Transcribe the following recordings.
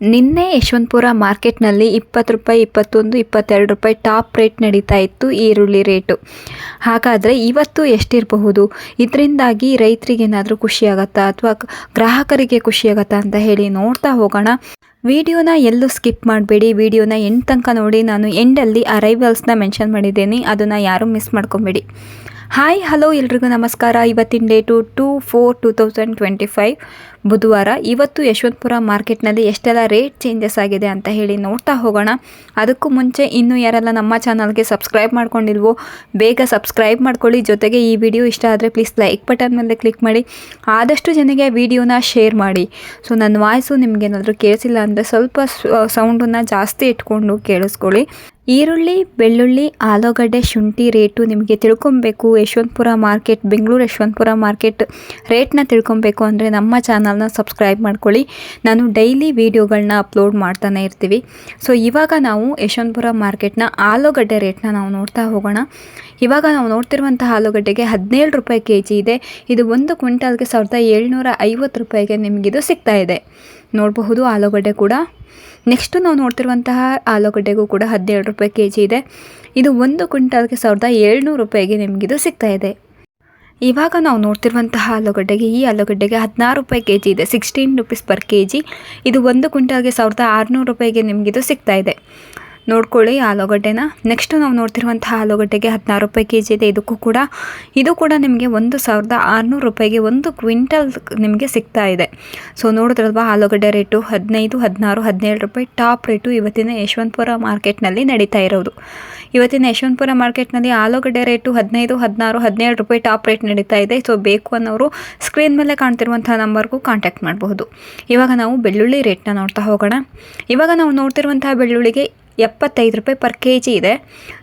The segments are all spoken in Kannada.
ನಿನ್ನೆ ಯಶವಂತಪುರ ಮಾರ್ಕೆಟ್ನಲ್ಲಿ ಇಪ್ಪತ್ತು ರೂಪಾಯಿ, ಇಪ್ಪತ್ತೊಂದು, ಇಪ್ಪತ್ತೆರಡು ರೂಪಾಯಿ ಟಾಪ್ ರೇಟ್ ನಡೀತಾ ಇತ್ತು ಈರುಳ್ಳಿ ರೇಟು. ಹಾಗಾದರೆ ಇವತ್ತು ಎಷ್ಟಿರಬಹುದು? ಇದರಿಂದಾಗಿ ರೈತರಿಗೆ ಏನಾದರೂ ಖುಷಿಯಾಗತ್ತಾ ಅಥವಾ ಗ್ರಾಹಕರಿಗೆ ಖುಷಿಯಾಗತ್ತಾ ಅಂತ ಹೇಳಿ ನೋಡ್ತಾ ಹೋಗೋಣ. ವಿಡಿಯೋನ ಎಲ್ಲೂ ಸ್ಕಿಪ್ ಮಾಡಬೇಡಿ. ವಿಡಿಯೋನ ಎಂಡ್ ತನಕ ನೋಡಿ ನಾನು ಎಂಡಲ್ಲಿ ಅರೈವಲ್ಸ್ನ ಮೆನ್ಷನ್ ಮಾಡಿದ್ದೀನಿ. ಅದನ್ನು ಯಾರೂ ಮಿಸ್ ಮಾಡ್ಕೊಬೇಡಿ. ಹಾಯ್, ಹಲೋ ಎಲ್ರಿಗೂ ನಮಸ್ಕಾರ. ಇವತ್ತಿನ date two four two thousand twenty five ಬುಧವಾರ. ಇವತ್ತು ಯಶವಂತಪುರ ಮಾರ್ಕೆಟ್ನಲ್ಲಿ ಎಷ್ಟೆಲ್ಲ ರೇಟ್ ಚೇಂಜಸ್ ಆಗಿದೆ ಅಂತ ಹೇಳಿ ನೋಡ್ತಾ ಹೋಗೋಣ. ಅದಕ್ಕೂ ಮುಂಚೆ ಇನ್ನೂ ಯಾರೆಲ್ಲ ನಮ್ಮ ಚಾನಲ್ಗೆ ಸಬ್ಸ್ಕ್ರೈಬ್ ಮಾಡ್ಕೊಂಡಿಲ್ವೋ, ಬೇಗ ಸಬ್ಸ್ಕ್ರೈಬ್ ಮಾಡ್ಕೊಳ್ಳಿ. ಜೊತೆಗೆ ಈ ವಿಡಿಯೋ ಇಷ್ಟ ಆದರೆ ಪ್ಲೀಸ್ ಲೈಕ್ ಬಟನ್ ಮೇಲೆ ಕ್ಲಿಕ್ ಮಾಡಿ. ಆದಷ್ಟು ಜನಗೆ ವಿಡಿಯೋನ ಶೇರ್ ಮಾಡಿ. ಸೊ, ನನ್ನ ವಾಯ್ಸು ನಿಮಗೇನಾದರೂ ಕೇಳಿಸಿಲ್ಲ ಅಂದರೆ ಸ್ವಲ್ಪ ಸೌಂಡನ್ನು ಜಾಸ್ತಿ ಇಟ್ಕೊಂಡು ಕೇಳಿಸ್ಕೊಳ್ಳಿ. ಈರುಳ್ಳಿ, ಬೆಳ್ಳುಳ್ಳಿ, ಆಲೂಗಡ್ಡೆ ಶುಂಠಿ ರೇಟು ನಿಮಗೆ ತಿಳ್ಕೊಬೇಕು. ಯಶವಂತಪುರ ಮಾರ್ಕೆಟ್, ಬೆಂಗಳೂರು ಯಶವಂತಪುರ ಮಾರ್ಕೆಟ್ ರೇಟ್ನ ತಿಳ್ಕೊಬೇಕು ಅಂದರೆ ನಮ್ಮ ಚಾನಲ್ನ ಸಬ್ಸ್ಕ್ರೈಬ್ ಮಾಡ್ಕೊಳ್ಳಿ. ನಾನು ಡೈಲಿ ವೀಡಿಯೋಗಳನ್ನ ಅಪ್ಲೋಡ್ ಮಾಡ್ತಾನೆ ಇರ್ತೀವಿ. ಸೊ ಇವಾಗ ನಾವು ಯಶವಂತಪುರ ಮಾರ್ಕೆಟ್ನ ಆಲೂಗಡ್ಡೆ ರೇಟ್ನ ನಾವು ನೋಡ್ತಾ ಹೋಗೋಣ. ಇವಾಗ ನಾವು ನೋಡ್ತಿರುವಂತಹ ಆಲೂಗಡ್ಡೆಗೆ ಹದಿನೇಳು ರೂಪಾಯಿ ಕೆ ಜಿ ಇದೆ. ಇದು ಒಂದು ಕ್ವಿಂಟಲ್ಗೆ ಸಾವಿರದ ಏಳ್ನೂರ ಐವತ್ತು ರೂಪಾಯಿಗೆ ನಿಮಗಿದು ಸಿಗ್ತಾ ಇದೆ. ನೋಡಬಹುದು ಆಲೂಗಡ್ಡೆ ಕೂಡ. ನೆಕ್ಸ್ಟು ನಾವು ನೋಡ್ತಿರುವಂತಹ ಆಲೂಗಡ್ಡೆಗೂ ಕೂಡ ಹದಿನೇಳು ರೂಪಾಯಿ ಕೆ ಜಿ ಇದೆ. ಇದು ಒಂದು ಕ್ವಿಂಟಲ್ಗೆ ಸಾವಿರದ ಏಳ್ನೂರು ರೂಪಾಯಿಗೆ ನಿಮಗಿದು ಸಿಗ್ತಾ ಇದೆ. ಇವಾಗ ನಾವು ನೋಡ್ತಿರುವಂತಹ ಆಲೂಗಡ್ಡೆಗೆ ಈ ಆಲೂಗಡ್ಡೆಗೆ ಹದಿನಾರು ರೂಪಾಯಿ ಕೆ ಜಿ ಇದೆ. Sixteen rupees per K G ಇದು ಒಂದು ಕ್ವಿಂಟಲ್ಗೆ ಸಾವಿರದ ಆರುನೂರು ರೂಪಾಯಿಗೆ ನಿಮಗಿದು ಸಿಗ್ತಾ ಇದೆ. ನೋಡ್ಕೊಳ್ಳಿ ಆಲೂಗಡ್ಡೆನ. ನೆಕ್ಸ್ಟ್ ನಾವು ನೋಡ್ತಿರುವಂತಹ ಆಲೂಗಡ್ಡೆಗೆ ಹದಿನಾರು ರೂಪಾಯಿ ಕೆ ಜಿ ಇದೆ. ಇದಕ್ಕೂ ಕೂಡ, ಇದು ಕೂಡ ನಿಮಗೆ ಒಂದು ಸಾವಿರದ ಆರುನೂರು ರೂಪಾಯಿಗೆ ಒಂದು ಕ್ವಿಂಟಲ್ ನಿಮಗೆ ಸಿಗ್ತಾ ಇದೆ. ಸೊ ನೋಡಿದ್ರಲ್ವಾ, ಆಲೂಗಡ್ಡೆ ರೇಟು ಹದಿನೈದು, ಹದಿನಾರು, ಹದಿನೇಳು ರೂಪಾಯಿ ಟಾಪ್ ರೇಟು ಇವತ್ತಿನ ಯಶವಂತಪುರ ಮಾರ್ಕೆಟ್ನಲ್ಲಿ ನಡೀತಾ ಇರೋದು. ಇವತ್ತಿನ ಯಶವಂತಪುರ ಮಾರ್ಕೆಟ್ನಲ್ಲಿ ಆಲೂಗಡ್ಡೆ ರೇಟು ಹದಿನೈದು, ಹದಿನಾರು, ಹದಿನೇಳು ರೂಪಾಯಿ ಟಾಪ್ ರೇಟ್ ನಡೀತಾ ಇದೆ. ಸೊ ಬೇಕು ಅನ್ನೋರು ಸ್ಕ್ರೀನ್ ಮೇಲೆ ಕಾಣ್ತಿರುವಂಥ ನಂಬರ್ಗೂ ಕಾಂಟ್ಯಾಕ್ಟ್ ಮಾಡಬಹುದು ಇವಾಗ ನಾವು ಬೆಳ್ಳುಳ್ಳಿ ರೇಟ್ನ ನೋಡ್ತಾ ಹೋಗೋಣ. ಇವಾಗ ನಾವು ನೋಡ್ತಿರುವಂತಹ ಬೆಳ್ಳುಳ್ಳಿಗೆ ಎಪ್ಪತ್ತೈದು ರೂಪಾಯಿ ಪರ್ ಕೆ ಜಿ ಇದೆ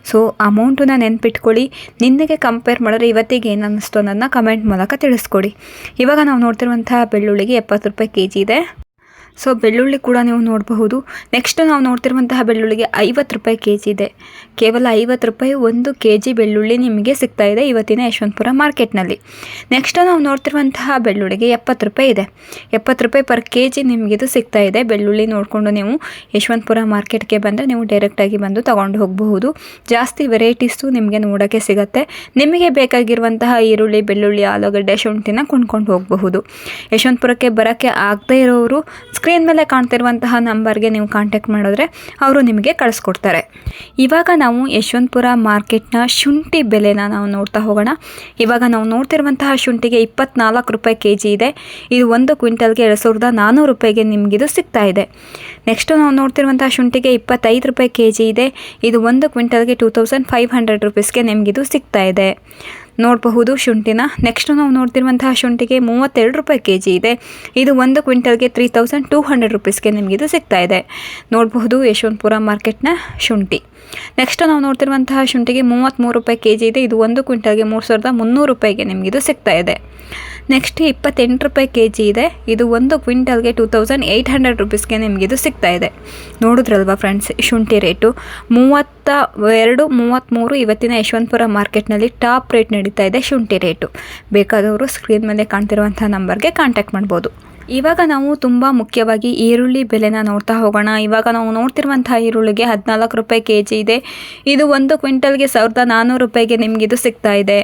ಸೊ ಅಮೌಂಟನ್ನ ನೆನ್ಪಿಟ್ಕೊಳ್ಳಿ. ನಿನ್ನೆಗೆ ಕಂಪೇರ್ ಮಾಡಿದ್ರೆ ಇವತ್ತಿಗೆ ಏನು ಅನ್ನಿಸ್ತು ಅನ್ನೋದನ್ನ ಕಮೆಂಟ್ ಮೂಲಕ ತಿಳಿಸ್ಕೊಡಿ. ಇವಾಗ ನಾವು ನೋಡ್ತಿರುವಂಥ ಬೆಳ್ಳುಳ್ಳಿಗೆ ಎಪ್ಪತ್ತು ರೂಪಾಯಿ ಕೆ ಜಿ ಇದೆ. ಸೊ ಬೆಳ್ಳುಳ್ಳಿ ಕೂಡ ನೀವು ನೋಡಬಹುದು. ನೆಕ್ಸ್ಟ್ ನಾವು ನೋಡ್ತಿರುವಂತಹ ಬೆಳ್ಳುಳ್ಳಿಗೆ ಐವತ್ತು ರೂಪಾಯಿ ಕೆ ಜಿ ಇದೆ. ಕೇವಲ ಐವತ್ತು ರೂಪಾಯಿ ಒಂದು ಕೆ ಜಿ ಬೆಳ್ಳುಳ್ಳಿ ನಿಮಗೆ ಸಿಗ್ತಾ ಇದೆ ಇವತ್ತಿನ ಯಶವಂತಪುರ ಮಾರ್ಕೆಟ್ನಲ್ಲಿ. ನೆಕ್ಸ್ಟ್ ನಾವು ನೋಡ್ತಿರುವಂತಹ ಬೆಳ್ಳುಳ್ಳಿಗೆ ಎಪ್ಪತ್ತು ರೂಪಾಯಿ ಇದೆ. ಎಪ್ಪತ್ತು ರೂಪಾಯಿ ಪರ್ ಕೆ ಜಿ ನಿಮಗಿದು ಸಿಗ್ತಾ ಇದೆ. ಬೆಳ್ಳುಳ್ಳಿ ನೋಡಿಕೊಂಡು ನೀವು ಯಶವಂತಪುರ ಮಾರ್ಕೆಟ್ಗೆ ಬಂದರೆ ನೀವು ಡೈರೆಕ್ಟಾಗಿ ಬಂದು ತೊಗೊಂಡು ಹೋಗಬಹುದು. ಜಾಸ್ತಿ ವೆರೈಟೀಸು ನಿಮಗೆ ನೋಡೋಕ್ಕೆ ಸಿಗುತ್ತೆ. ನಿಮಗೆ ಬೇಕಾಗಿರುವಂತಹ ಈರುಳ್ಳಿ, ಬೆಳ್ಳುಳ್ಳಿ, ಆಲೂಗಡ್ಡೆ, ಶುಂಠಿನ ಕೊಂಡ್ಕೊಂಡು ಹೋಗಬಹುದು. ಯಶವಂತಪುರಕ್ಕೆ ಬರೋಕ್ಕೆ ಆಗದೇ ಇರೋರು ಸ್ಕ್ರೀನ್ ಮೇಲೆ ಕಾಣ್ತಿರುವಂತಹ ನಂಬರ್ಗೆ ನೀವು ಕಾಂಟ್ಯಾಕ್ಟ್ ಮಾಡಿದ್ರೆ ಅವರು ನಿಮಗೆ ಕಳಿಸ್ಕೊಡ್ತಾರೆ. ಇವಾಗ ನಾವು ಯಶವಂತಪುರ ಮಾರ್ಕೆಟ್ನ ಶುಂಠಿ ಬೆಲೆನ ನಾವು ನೋಡ್ತಾ ಹೋಗೋಣ. ಇವಾಗ ನಾವು ನೋಡ್ತಿರುವಂತಹ ಶುಂಠಿಗೆ ಇಪ್ಪತ್ನಾಲ್ಕು ರೂಪಾಯಿ ಕೆ ಜಿ ಇದೆ. ಇದು ಒಂದು ಕ್ವಿಂಟಲ್ಗೆ ಎರಡು ಸಾವಿರದ ನಾನ್ನೂರು ರೂಪಾಯಿಗೆ ನಿಮಗಿದು ಸಿಗ್ತಾ ಇದೆ. ನೆಕ್ಸ್ಟು ನಾವು ನೋಡ್ತಿರುವಂಥ ಶುಂಠಿಗೆ ಇಪ್ಪತ್ತೈದು ರೂಪಾಯಿ ಕೆ ಜಿ ಇದೆ. ಇದು ಒಂದು ಕ್ವಿಂಟಲ್ಗೆ ಟೂ ತೌಸಂಡ್ ಫೈವ್ ಹಂಡ್ರೆಡ್ ರುಪೀಸ್ಗೆ ನಿಮಗಿದು ಸಿಗ್ತಾ ಇದೆ. ನೋಡಬಹುದು ಶುಂಠಿನ. ನೆಕ್ಸ್ಟ್ ನಾವು ನೋಡ್ತಿರುವಂತಹ ಶುಂಠಿಗೆ ಮೂವತ್ತೆರಡು ರೂಪಾಯಿ ಕೆ ಜಿ ಇದೆ. ಇದು ಒಂದು ಕ್ವಿಂಟಲ್ಗೆ ತ್ರೀ ತೌಸಂಡ್ ಟೂ ಹಂಡ್ರೆಡ್ ರುಪೀಸ್ಗೆ ನಿಮಗಿದು ಸಿಗ್ತಾ ಇದೆ. ನೋಡಬಹುದು ಯಶವಂತಪುರ ಮಾರ್ಕೆಟ್ನ ಶುಂಠಿ. ನೆಕ್ಸ್ಟ್ ನಾವು ನೋಡ್ತಿರುವಂತಹ ಶುಂಠಿಗೆ ಮೂವತ್ತ್ಮೂರು ರೂಪಾಯಿ ಕೆ ಜಿ ಇದೆ. ಇದು ಒಂದು ಕ್ವಿಂಟಲ್ಗೆ ಮೂರು ಸಾವಿರದ ಮುನ್ನೂರು ರೂಪಾಯಿಗೆ ನಿಮಗಿದು ಸಿಗ್ತಾ ಇದೆ. ನೆಕ್ಸ್ಟ್ ಇಪ್ಪತ್ತೆಂಟು ರೂಪಾಯಿ ಕೆ ಜಿ ಇದೆ. ಇದು ಒಂದು ಕ್ವಿಂಟಲ್ಗೆ ಟೂ ತೌಸಂಡ್ ಏಯ್ಟ್ ಹಂಡ್ರೆಡ್ ರುಪೀಸ್ಗೆ ನಿಮಗಿದು ಸಿಗ್ತಾ ಇದೆ. ನೋಡಿದ್ರಲ್ವಾ ಫ್ರೆಂಡ್ಸ್, ಶುಂಠಿ ರೇಟು. ಮೂವತ್ತ ಎರಡು, ಮೂವತ್ತ್ಮೂರು ಇವತ್ತಿನ ಯಶವಂತಪುರ ಮಾರ್ಕೆಟ್ನಲ್ಲಿ ಟಾಪ್ ರೇಟ್ ನಡೀತಾ ಇದೆ ಶುಂಠಿ ರೇಟು. ಬೇಕಾದವರು ಸ್ಕ್ರೀನ್ ಮೇಲೆ ಕಾಣ್ತಿರುವಂಥ ನಂಬರ್ಗೆ ಕಾಂಟ್ಯಾಕ್ಟ್ ಮಾಡ್ಬೋದು. ಇವಾಗ ನಾವು ತುಂಬ ಮುಖ್ಯವಾಗಿ ಈರುಳ್ಳಿ ಬೆಲೆನ ನೋಡ್ತಾ ಹೋಗೋಣ. ಇವಾಗ ನಾವು ನೋಡ್ತಿರುವಂಥ ಈರುಳ್ಳಿಗೆ ಹದಿನಾಲ್ಕು ರೂಪಾಯಿ ಕೆ ಜಿ ಇದೆ. ಇದು ಒಂದು ಕ್ವಿಂಟಲ್ಗೆ ಸಾವಿರದ ನಾನ್ನೂರು ರೂಪಾಯಿಗೆ ನಿಮಗಿದು ಸಿಗ್ತಾ ಇದೆ.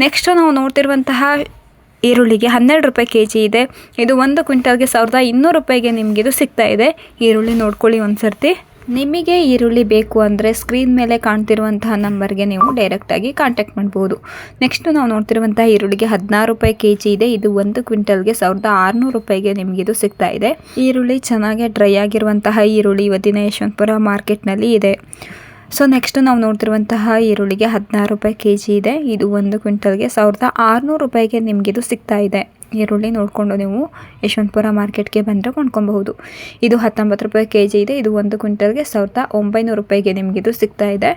ನೆಕ್ಸ್ಟ್ ನಾವು ನೋಡ್ತಿರುವಂತಹ ಈರುಳ್ಳಿಗೆ ಹನ್ನೆರಡು ರೂಪಾಯಿ ಕೆ ಜಿ ಇದೆ. ಇದು ಒಂದು ಕ್ವಿಂಟಲ್ಗೆ ಸಾವಿರದ ಇನ್ನೂರು ರೂಪಾಯಿಗೆ ನಿಮಗಿದು ಸಿಗ್ತಾ ಇದೆ. ಈರುಳ್ಳಿ ನೋಡ್ಕೊಳ್ಳಿ ಒಂದು ಸರ್ತಿ ನಿಮಗೆ ಈರುಳ್ಳಿ ಬೇಕು ಅಂದರೆ ಸ್ಕ್ರೀನ್ ಮೇಲೆ ಕಾಣ್ತಿರುವಂತಹ ನಂಬರ್ಗೆ ನೀವು ಡೈರೆಕ್ಟಾಗಿ ಕಾಂಟ್ಯಾಕ್ಟ್ ಮಾಡ್ಬೋದು. ನೆಕ್ಸ್ಟು ನಾವು ನೋಡ್ತಿರುವಂತಹ ಈರುಳ್ಳಿಗೆ ಹದಿನಾರು ರೂಪಾಯಿ ಕೆ ಜಿ ಇದೆ. ಇದು ಒಂದು ಕ್ವಿಂಟಲ್ಗೆ ಸಾವಿರದ ಆರುನೂರು ರೂಪಾಯಿಗೆ ನಿಮಗಿದು ಸಿಗ್ತಾ ಇದೆ. ಈರುಳ್ಳಿ ಚೆನ್ನಾಗಿ ಡ್ರೈ ಆಗಿರುವಂತಹ ಈರುಳ್ಳಿ ಇವತ್ತಿನ ಯಶವಂತಪುರ ಮಾರ್ಕೆಟ್ನಲ್ಲಿ ಇದೆ. ಸೊ ನೆಕ್ಸ್ಟ್ ನಾವು ನೋಡ್ತಿರುವಂತಹ ಈರುಳ್ಳಿಗೆ ಹದಿನಾರು ರೂಪಾಯಿ ಕೆ ಜಿ ಇದೆ. ಇದು ಒಂದು ಕ್ವಿಂಟಲ್ಗೆ ಸಾವಿರದ ಆರುನೂರು ರೂಪಾಯಿಗೆ ನಿಮಗಿದು ಸಿಗ್ತಾ ಇದೆ. ಈರುಳ್ಳಿ ನೋಡಿಕೊಂಡು ನೀವು ಯಶವಂತಪುರ ಮಾರ್ಕೆಟ್ಗೆ ಬಂದರೆ ಕೊಂಡ್ಕೊಬಹುದು. ಇದು ಹತ್ತೊಂಬತ್ತು ರೂಪಾಯಿ ಕೆ ಜಿ ಇದೆ. ಇದು ಒಂದು ಕ್ವಿಂಟಲ್ಗೆ ಸಾವಿರದ ಒಂಬೈನೂರು ರೂಪಾಯಿಗೆ ನಿಮಗಿದು ಸಿಗ್ತಾ ಇದೆ.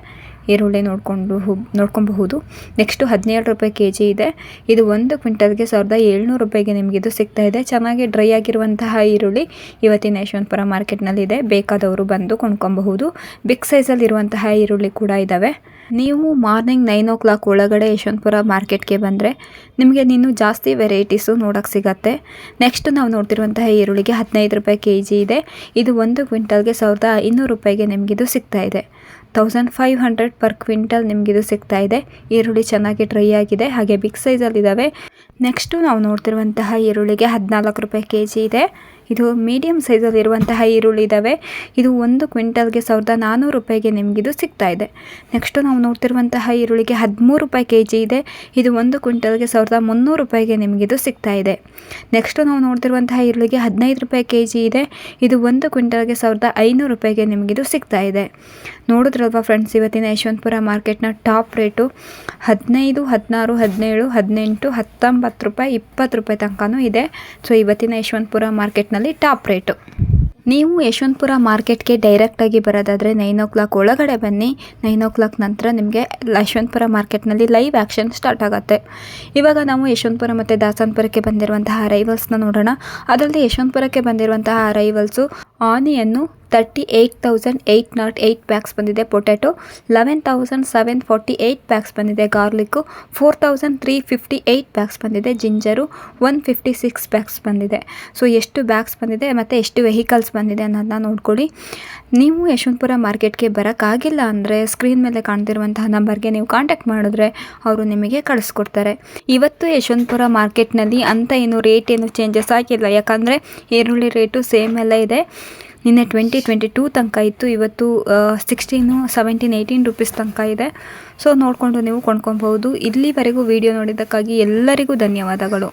ಈರುಳ್ಳಿ ನೋಡಿಕೊಂಡು ನೋಡ್ಕೊಬಹುದು. ನೆಕ್ಸ್ಟು ಹದಿನೇಳು ರೂಪಾಯಿ ಕೆ ಜಿ ಇದೆ. ಇದು ಒಂದು ಕ್ವಿಂಟಲ್ಗೆ ಸಾವಿರದ ಏಳ್ನೂರು ರೂಪಾಯಿಗೆ ನಿಮಗೆ ಇದು ಸಿಗ್ತಾ ಇದೆ. ಚೆನ್ನಾಗಿ ಡ್ರೈ ಆಗಿರುವಂತಹ ಈರುಳ್ಳಿ ಇವತ್ತಿನ ಯಶವಂತಪುರ ಮಾರ್ಕೆಟ್ನಲ್ಲಿ ಇದೆ ಬೇಕಾದವರು ಬಂದು ಕೊಂಡ್ಕೊಬಹುದು. ಬಿಗ್ ಸೈಜಲ್ಲಿರುವಂತಹ ಈರುಳ್ಳಿ ಕೂಡ ಇದ್ದಾವೆ ನೀವು ಮಾರ್ನಿಂಗ್ ನೈನ್ ಓ ಕ್ಲಾಕ್ ಒಳಗಡೆ ಯಶವಂತಪುರ ಮಾರ್ಕೆಟ್ಗೆ ಬಂದರೆ ನಿಮಗೆ ನೀನು ಜಾಸ್ತಿ ವೆರೈಟೀಸು ನೋಡೋಕ್ಕೆ ಸಿಗತ್ತೆ. ನೆಕ್ಸ್ಟ್ ನಾವು ನೋಡ್ತಿರುವಂತಹ ಈರುಳ್ಳಿಗೆ ಹದಿನೈದು ರೂಪಾಯಿ ಕೆ ಜಿ ಇದೆ. ಇದು ಒಂದು ಕ್ವಿಂಟಲ್ಗೆ ಸಾವಿರದ ಐನೂರು ರೂಪಾಯಿಗೆ ನಿಮಗಿದು ಸಿಗ್ತಾ ಇದೆ. Thousand five hundred per quintal ನಿಮಗಿದು ಸಿಗ್ತಾ ಇದೆ. ಈರುಳ್ಳಿ ಚೆನ್ನಾಗಿ ಡ್ರೈ ಆಗಿದೆ, ಹಾಗೆ ಬಿಗ್ ಸೈಜಲ್ಲಿದ್ದಾವೆ ನೆಕ್ಸ್ಟು ನಾವು ನೋಡ್ತಿರುವಂತಹ ಈರುಳ್ಳಿಗೆ ಹದಿನಾಲ್ಕು ರೂಪಾಯಿ ಕೆ ಜಿ ಇದೆ. ಇದು ಮೀಡಿಯಮ್ ಸೈಜಲ್ಲಿರುವಂತಹ ಈರುಳ್ಳಿ ಇದ್ದಾವೆ ಇದು ಒಂದು ಕ್ವಿಂಟಲ್ಗೆ ಸಾವಿರದ ನಾನ್ನೂರು ರೂಪಾಯಿಗೆ ನಿಮಗಿದು ಸಿಗ್ತಾ ಇದೆ. ನೆಕ್ಸ್ಟು ನಾವು ನೋಡ್ತಿರುವಂತಹ ಈರುಳ್ಳಿಗೆ ಹದಿಮೂರು ರೂಪಾಯಿ ಕೆ ಜಿ ಇದೆ. ಇದು ಒಂದು ಕ್ವಿಂಟಲ್ಗೆ ಸಾವಿರದ ಮುನ್ನೂರು ರೂಪಾಯಿಗೆ ನಿಮಗಿದು ಸಿಗ್ತಾ ಇದೆ. ನೆಕ್ಸ್ಟು ನಾವು ನೋಡ್ತಿರುವಂತಹ ಈರುಳ್ಳಿಗೆ ಹದಿನೈದು ರೂಪಾಯಿ ಕೆ ಜಿ ಇದೆ. ಇದು ಒಂದು ಕ್ವಿಂಟಲ್ಗೆ ಸಾವಿರದ ಐನೂರು ರೂಪಾಯಿಗೆ ನಿಮಗಿದು ಸಿಗ್ತಾ ಇದೆ. ನೋಡಿದ್ರಲ್ವಾ ಫ್ರೆಂಡ್ಸ್ ಇವತ್ತಿನ ಯಶವಂತಪುರ ಮಾರ್ಕೆಟ್ನ ಟಾಪ್ ರೇಟು? ಹದಿನೈದು, ಹದಿನಾರು, ಹದಿನೇಳು, ಹದಿನೆಂಟು, ಹತ್ತೊಂಬತ್ತು ರೂಪಾಯಿ, ಇಪ್ಪತ್ತು ರೂಪಾಯಿ ತನಕನೂ ಇದೆ. ಸೊ ಇವತ್ತಿನ ಯಶವಂತಪುರ ಮಾರ್ಕೆಟ್ನಲ್ಲಿ ಟಾಪ್ ರೇಟು. ನೀವು ಯಶವಂತಪುರ ಮಾರ್ಕೆಟ್ಗೆ ಡೈರೆಕ್ಟಾಗಿ ಬರೋದಾದರೆ ನೈನ್ ಓ ಕ್ಲಾಕ್ ಒಳಗಡೆ ಬನ್ನಿ. ನೈನ್ ಓ ಕ್ಲಾಕ್ ನಂತರ ನಿಮಗೆ ಯಶವಂತಪುರ ಮಾರ್ಕೆಟ್ನಲ್ಲಿ ಲೈವ್ ಆ್ಯಕ್ಷನ್ ಸ್ಟಾರ್ಟ್ ಆಗುತ್ತೆ. ಇವಾಗ ನಾವು ಯಶವಂತಪುರ ಮತ್ತು ದಾಸನಪುರಕ್ಕೆ ಬಂದಿರುವಂತಹ ಅರೈವಲ್ಸ್ನ ನೋಡೋಣ. ಅದರಲ್ಲಿ ಯಶವಂತಪುರಕ್ಕೆ ಬಂದಿರುವಂತಹ arrivals onion thirty eight thousand eight nought eight packs ಬಂದಿದೆ. Potato eleven thousand seven forty eight packs ಬಂದಿದೆ. Garlic four thousand three fifty eight packs ಬಂದಿದೆ. Ginger one fifty six packs ಬಂದಿದೆ. ಸೊ ಎಷ್ಟು ಬ್ಯಾಗ್ಸ್ ಬಂದಿದೆ ಮತ್ತು ಎಷ್ಟು ವೆಹಿಕಲ್ಸ್ ಬಂದಿದೆ ಅನ್ನೋದನ್ನ ನೋಡ್ಕೊಳ್ಳಿ. ನೀವು ಯಶವಂತಪುರ ಮಾರ್ಕೆಟ್ಗೆ ಬರೋಕ್ಕಾಗಿಲ್ಲ ಅಂದರೆ ಸ್ಕ್ರೀನ್ ಮೇಲೆ ಕಾಣ್ತಿರುವಂತಹ ನಂಬರ್ಗೆ ನೀವು ಕಾಂಟ್ಯಾಕ್ಟ್ ಮಾಡಿದ್ರೆ ಅವರು ನಿಮಗೆ ಕಳಿಸ್ಕೊಡ್ತಾರೆ. ಇವತ್ತು ಯಶವಂತಪುರ ಮಾರ್ಕೆಟ್ನಲ್ಲಿ ಅಂತ ಏನು ರೇಟ್ ಏನು ಚೇಂಜಸ್ ಆಗಿಲ್ಲ. ಯಾಕಂದರೆ ಈರುಳ್ಳಿ ರೇಟು ಸೇಮ್ ಎಲ್ಲ ಇದೆ. ನಿನ್ನೆ ಟ್ವೆಂಟಿ ಟ್ವೆಂಟಿ ಟೂ ತನಕ ಇತ್ತು. ಇವತ್ತು ಸಿಕ್ಸ್ಟೀನು ಸೆವೆಂಟೀನ್ ಏಯ್ಟೀನ್ ರುಪೀಸ್ ತನಕ ಇದೆ. ಸೊ ನೋಡಿಕೊಂಡು ನೀವು ಕೊಂಡ್ಕೊಬಹುದು. ಇಲ್ಲಿವರೆಗೂ ವಿಡಿಯೋ ನೋಡಿದ್ದಕ್ಕಾಗಿ ಎಲ್ಲರಿಗೂ ಧನ್ಯವಾದಗಳು.